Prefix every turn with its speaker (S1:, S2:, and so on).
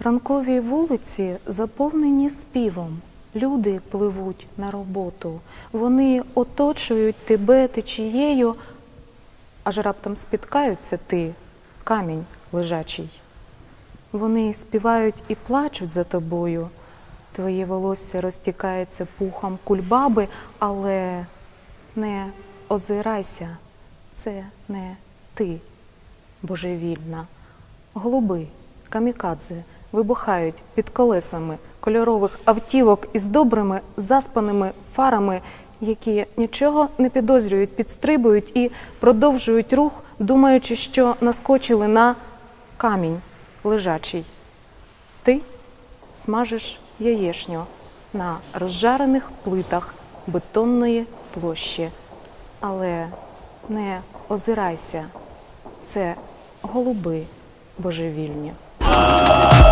S1: Ранкові вулиці заповнені співом. Люди пливуть на роботу. Вони оточують тебе течією, аж раптом спіткаються ти, камінь лежачий. Вони співають і плачуть за тобою. Твоє волосся розтікається пухом кульбаби, але не озирайся, це не ти, божевільна. Голуби, камікадзе вибухають під колесами кольорових автівок із добрими заспаними фарами, які нічого не підозрюють, підстрибують і продовжують рух, думаючи, що наскочили на камінь лежачий. Ти смажиш яєшню на розжарених плитах бетонної площі. Але не озирайся, це голуби божевільні. Uh...